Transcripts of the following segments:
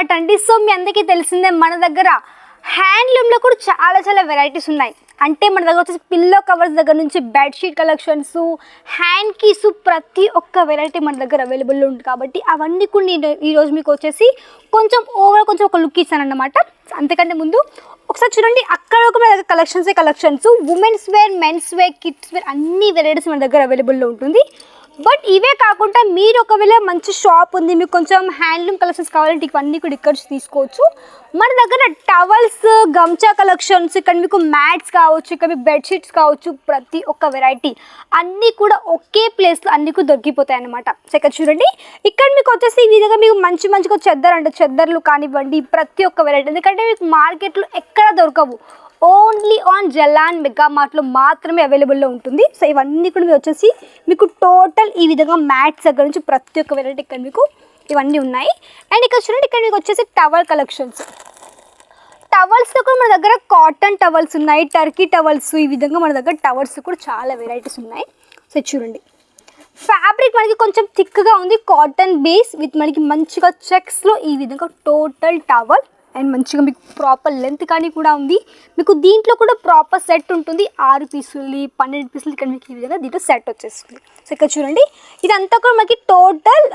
అనమాట అండి. సో మీ అందరికీ తెలిసిందే మన దగ్గర హ్యాండ్లూమ్లో కూడా చాలా చాలా వెరైటీస్ ఉన్నాయి. అంటే మన దగ్గర వచ్చేసి పిల్లో కవర్స్ దగ్గర నుంచి బెడ్షీట్ కలెక్షన్స్ హ్యాండ్ కీస్ ప్రతి ఒక్క వెరైటీ మన దగ్గర అవైలబుల్ ఉంది కాబట్టి అవన్నీ కూడా నేను ఈరోజు మీకు వచ్చేసి కొంచెం ఓవర్ కొంచెం ఒక లుక్ ఇస్తాను అన్నమాట. అంతకంటే ముందు ఒకసారి చూడండి అక్కడ ఒక మన దగ్గర కలెక్షన్సే collections women's wear men's wear kids wear అన్ని వెరైటీస్ మన దగ్గర అవైలబుల్లో ఉంటుంది. బట్ ఇవే కాకుండా మీరు ఒకవేళ మంచి షాప్ ఉంది మీకు కొంచెం హ్యాండ్లూమ్ కలెక్షన్స్ కావాలంటే ఇవన్నీ కూడా ఇక్కడ తీసుకోవచ్చు. మన దగ్గర టవల్స్ గమ్చా కలెక్షన్స్ ఇక్కడ మీకు మ్యాట్స్ కావచ్చు ఇక్కడ మీకు బెడ్షీట్స్ కావచ్చు ప్రతి ఒక్క వెరైటీ అన్నీ కూడా ఒకే ప్లేస్లో అన్నీ కూడా దొరికిపోతాయి అన్నమాట. సో ఇక్కడ చూడండి. ఇక్కడ మీకు వచ్చేసి ఈ విధంగా మీకు మంచి మంచిగా చెద్దరు అంటే చెద్దర్లు కానివ్వండి ప్రతి ఒక్క వెరైటీ ఎందుకంటే మీకు మార్కెట్లో ఎక్కడ దొరకవు. ఓన్లీ ఆన్ జలాన్ మెగా మార్ట్లో మాత్రమే అవైలబుల్లో ఉంటుంది. సో ఇవన్నీ కూడా మీరు వచ్చేసి మీకు టోటల్ ఈ విధంగా మ్యాట్స్ దగ్గర నుంచి ప్రతి ఒక్క వెరైటీ ఇక్కడ మీకు ఇవన్నీ ఉన్నాయి. అండ్ ఇక్కడ చూడండి ఇక్కడ మీకు వచ్చేసి టవల్ కలెక్షన్స్. టవల్స్లో కూడా మన దగ్గర కాటన్ టవల్స్ ఉన్నాయి టర్కీ టవల్స్ ఈ విధంగా మన దగ్గర టవల్స్ కూడా చాలా వెరైటీస్ ఉన్నాయి. సో చూడండి. ఫ్యాబ్రిక్ మనకి కొంచెం థిక్గా ఉంది కాటన్ బేస్ విత్ మనకి మంచిగా చెక్స్లో ఈ విధంగా టోటల్ టవల్. అండ్ మంచిగా మీకు ప్రాపర్ లెంత్ కానీ కూడా ఉంది. మీకు దీంట్లో కూడా ప్రాపర్ సెట్ ఉంటుంది. ఆరు పీసులు పన్నెండు పీసులు ఇక్కడ మీకు ఈ విధంగా దీంట్లో సెట్ వచ్చేస్తుంది. సో ఇక్కడ చూడండి. ఇదంతా కూడా మనకి టోటల్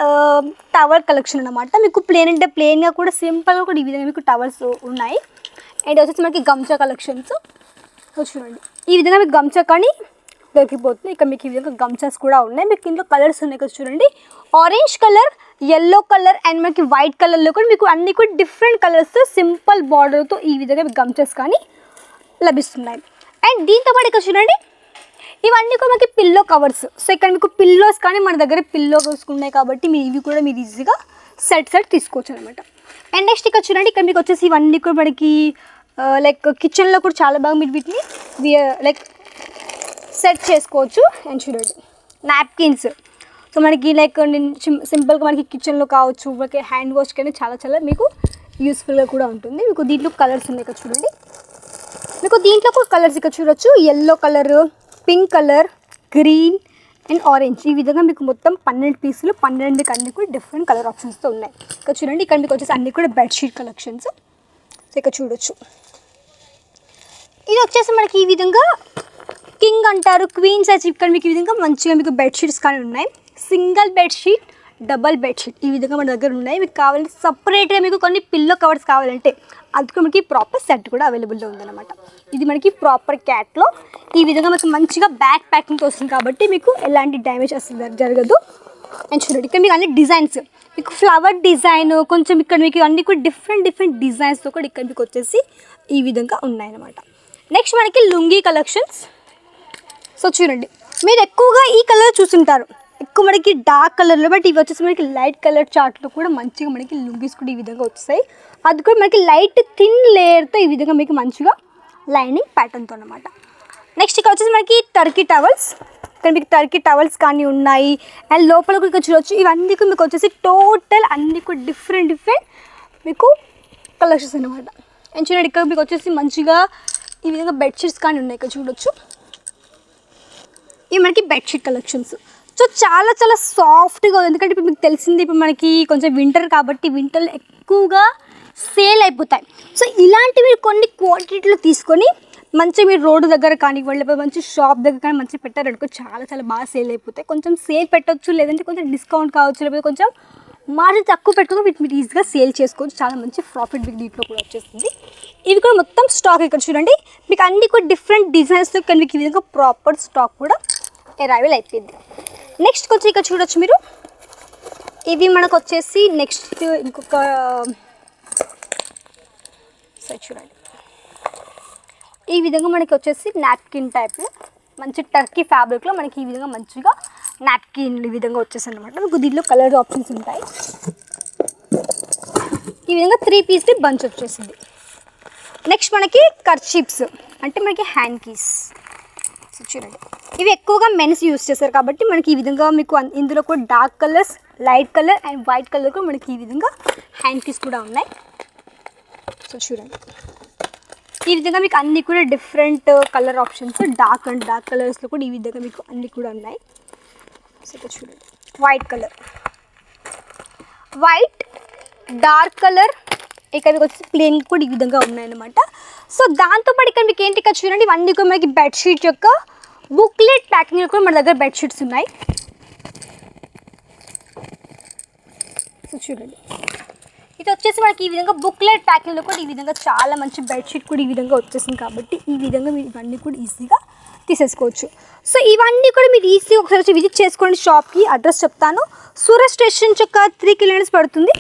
టవర్ కలెక్షన్ అన్నమాట. మీకు ప్లేన్ అంటే ప్లేన్గా కూడా సింపుల్గా కూడా ఈ విధంగా మీకు టవర్స్ ఉన్నాయి. అండ్ వచ్చేసి మనకి గమ్చా కలెక్షన్స్ సో చూడండి. ఈ విధంగా మీకు గమ్చా కానీ దొరికిపోతుంది ఇక్కడ మీకు ఈ విధంగా గమ్చాస్ కూడా ఉన్నాయి. మీకు ఇందులో కలర్స్ ఉన్నాయి కదా చూడండి. Orange colour yellow colour and మనకి వైట్ కలర్లో కూడా మీకు అన్ని కూడా డిఫరెంట్ కలర్స్ సింపుల్ బార్డర్తో ఈ విధంగా మీకు కానీ లభిస్తున్నాయి. అండ్ దీంతో పాటు ఇక్కడ చూడండి ఇవన్నీ కూడా మనకి పిల్లో కవర్స్ సో ఇక్కడ మీకు పిల్లోస్ కానీ మన దగ్గర పిల్లోస్ ఉన్నాయి కాబట్టి మీరు ఇవి కూడా మీరు ఈజీగా సెట్ సెట్ తీసుకోవచ్చు అనమాట అండ్ నెక్స్ట్ ఇక్కడ చూడండి ఇక్కడ మీకు వచ్చేసి ఇవన్నీ కూడా మనకి లైక్ కిచెన్లో కూడా చాలా బాగా మీరు వీటిని లైక్ సెట్ చేసుకోవచ్చు. అండ్ చూడండి నాప్కిన్స్ సో మనకి లైక్ సింపుల్గా మనకి కిచెన్లో కావచ్చు మనకి హ్యాండ్ వాష్ కానీ చాలా చాలా మీకు యూస్ఫుల్గా కూడా ఉంటుంది. మీకు దీంట్లో కలర్స్ ఉన్నాయి ఇక్కడ చూడండి. మీకు దీంట్లో కూడా కలర్స్ ఇక్కడ చూడొచ్చు. Yellow colour pink colour green and orange ఈ విధంగా మీకు మొత్తం పన్నెండు పీసులు పన్నెండుకి అన్ని కూడా డిఫరెంట్ కలర్ ఆప్షన్స్తో ఉన్నాయి. ఇక్కడ చూడండి ఇక్కడ మీకు వచ్చేసి అన్ని కూడా బెడ్షీట్ కలెక్షన్స్ సో ఇక్కడ చూడొచ్చు. ఇది వచ్చేసి మనకి ఈ విధంగా కింగ్ అంటారు క్వీన్ సైజ్ ఇక్కడ మీకు ఈ విధంగా మంచిగా మీకు బెడ్షీట్స్ కానీ ఉన్నాయి. సింగిల్ బెడ్షీట్ డబల్ బెడ్షీట్ ఈ విధంగా మన దగ్గర ఉన్నాయి. మీకు కావాలంటే సపరేట్గా మీకు కొన్ని పిల్లో కవర్స్ కావాలంటే అందుకు మనకి ప్రాపర్ సెట్ కూడా అవైలబుల్లో ఉందన్నమాట. ఇది మనకి ప్రాపర్ క్యాట్లో. ఈ విధంగా మనకు మంచిగా బ్యాక్ ప్యాకింగ్తో వస్తుంది కాబట్టి మీకు ఎలాంటి డ్యామేజ్ అసలు జరగదు. అండ్ చూడండి ఇక్కడ మీకు అన్ని డిజైన్స్. మీకు ఫ్లవర్ డిజైన్ కొంచెం ఇక్కడ మీకు అన్ని కూడా డిఫరెంట్ డిఫరెంట్ డిజైన్స్తో కూడా ఇక్కడ మీకు వచ్చేసి ఈ విధంగా ఉన్నాయన్నమాట. నెక్స్ట్ మనకి లుంగీ కలెక్షన్స్. సో చూడండి మీరు ఎక్కువగా ఈ కలర్ చూసుంటారు. ఎక్కువ మనకి డార్క్ కలర్లో బట్ ఇవి వచ్చేసి మనకి లైట్ కలర్ చార్ట్లో కూడా మంచిగా మనకి లుంగీస్ కూడా ఈ విధంగా వస్తాయి అది కూడా మనకి లైట్ థిన్ లేయర్తో ఈ విధంగా మీకు మంచిగా లైనింగ్ ప్యాటర్న్తో అనమాట నెక్స్ట్ ఇక్కడ వచ్చేసి మనకి టర్కీ టవల్స్. ఇక్కడ మీకు టర్కీ టవల్స్ కానీ ఉన్నాయి. అండ్ లోపల కూడా ఇక్కడ చూడవచ్చు ఇవన్నీ కూడా మీకు వచ్చేసి టోటల్ అన్ని కూడా డిఫరెంట్ డిఫరెంట్ మీకు కలెక్షన్స్ అనమాట అండ్ చూడండి ఇక్కడ మీకు వచ్చేసి మంచిగా ఈ విధంగా బెడ్షీట్స్ కానీ ఉన్నాయి. ఇక్కడ చూడొచ్చు. ఇవి మనకి బెడ్షీట్ కలెక్షన్స్. సో చాలా చాలా సాఫ్ట్గా ఉంది. ఎందుకంటే ఇప్పుడు మీకు తెలిసింది ఇప్పుడు మనకి కొంచెం వింటర్ కాబట్టి వింటర్లో ఎక్కువగా సేల్ అయిపోతాయి. సో ఇలాంటివి కొన్ని క్వాంటిటీలో తీసుకొని మంచిగా మీరు రోడ్డు దగ్గర కానివ్వండి లేకపోతే మంచి షాప్ దగ్గర కానీ మంచిగా పెట్టారనుకో చాలా చాలా బాగా సేల్ అయిపోతాయి. కొంచెం సేల్ పెట్టొచ్చు లేదంటే కొంచెం డిస్కౌంట్ కావచ్చు లేకపోతే కొంచెం మార్జిన్ తక్కువ పెట్టుకుని వీటి మీరు ఈజీగా సేల్ చేసుకోవచ్చు. చాలా మంచి ప్రాఫిట్ మీకు దీంట్లో కూడా వచ్చేస్తుంది. ఇవి కూడా మొత్తం స్టాక్ ఇక్కడ చూడండి. మీకు అన్ని కూడా డిఫరెంట్ డిజైన్స్తో కానీ మీకు ఈ విధంగా ప్రాపర్ స్టాక్ కూడా అరైవల్ అయిపోయింది. నెక్స్ట్ వచ్చి ఇక్కడ చూడొచ్చు మీరు. ఇవి మనకు వచ్చేసి నెక్స్ట్ ఇంకొక సరే చూడండి. ఈ విధంగా మనకి వచ్చేసి నాప్కిన్ టైప్లో మంచి టర్కీ ఫ్యాబ్రిక్లో మనకి ఈ విధంగా మంచిగా నాప్కిన్ ఈ విధంగా వచ్చేసి అనమాట మీకు దీనిలో కలర్ ఆప్షన్స్ ఉంటాయి. ఈ విధంగా త్రీ పీస్ది బంచ్ వచ్చేసింది. నెక్స్ట్ మనకి కర్చీప్స్ అంటే మనకి హ్యాండ్ కీస్ సో చూడండి. ఇవి ఎక్కువగా మెన్స్ యూస్ చేస్తారు కాబట్టి మనకి ఈ విధంగా మీకు అన్- ఇందులో కూడా dark colours light colour and white colour కూడా మనకి ఈ విధంగా హ్యాండ్ పీస్ కూడా ఉన్నాయి. సో చూడండి. ఈ విధంగా మీకు అన్ని కూడా different colour options dark and dark కలర్స్లో కూడా ఈ విధంగా మీకు అన్ని కూడా ఉన్నాయి. సో ఇక్కడ చూడండి. White colour white dark colour ఇక్కడ మీకు వచ్చేసి ప్లేన్ కూడా ఈ విధంగా ఉన్నాయన్నమాట. సో దాంతోపాటు ఇక్కడ మీకు ఏంటి ఇక్కడ చూడండి ఇవన్నీ కూడా మనకి బెడ్షీట్ యొక్క బుక్లెట్ ప్యాకింగ్ కూడా మన దగ్గర బెడ్షీట్స్ ఉన్నాయి. సో చూడండి. ఇది వచ్చేసి మనకి ఈ విధంగా బుక్లెట్ ప్యాకింగ్లో కూడా ఈ విధంగా చాలా మంచి బెడ్షీట్ కూడా ఈ విధంగా వచ్చేసింది కాబట్టి ఈ విధంగా మీరు ఇవన్నీ కూడా ఈజీగా తీసేసుకోవచ్చు. సో ఇవన్నీ కూడా మీరు ఈజీగా ఒకసారి వచ్చి విజిట్ చేసుకోండి. షాప్కి అడ్రస్ చెప్తాను. సూరత్ స్టేషన్ యొక్క త్రీ కిలోమీటర్స్ పడుతుంది.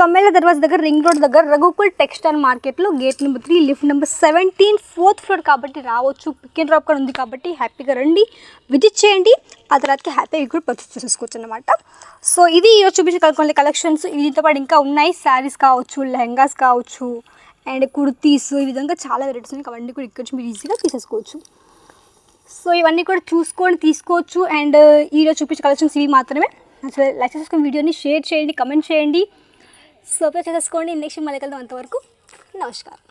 కమ్మేల దర్వాజ దగ్గర రింగ్ రోడ్ దగ్గర రఘుకుల్ టెక్స్టైల్ మార్కెట్లో gate number three lift number seventeen fourth floor కాబట్టి రావచ్చు. పిక్ అండ్ డ్రాప్ కూడా ఉంది కాబట్టి హ్యాపీగా రండి. విజిట్ చేయండి. ఆ తర్వాత హ్యాపీగా కూడా పర్చేస్ చేసుకోవచ్చు అనమాట సో ఇది ఈరోజు చూపించే కొన్ని కలెక్షన్స్ దీంతో పాటు ఇంకా ఉన్నాయి. శారీస్ కావచ్చు లెహంగాస్ కావచ్చు అండ్ కుర్తీస్. ఈ విధంగా చాలా వెరైటీస్ ఉన్నాయి. అవన్నీ కూడా ఇక్కడ మీరు ఈజీగా తీసేసుకోవచ్చు. సో ఇవన్నీ కూడా చూసుకొని తీసుకోవచ్చు. అండ్ ఈరోజు చూపించే కలెక్షన్స్ ఇవి మాత్రమే. అసలు లైక్ చేసుకుని వీడియోని షేర్ చేయండి కమెంట్ చేయండి. సబ్స్క్రైబ్ చేసేసుకోండి. నెక్స్ట్ మళ్ళీ కలుద్దాం అంతవరకు నమస్కారం.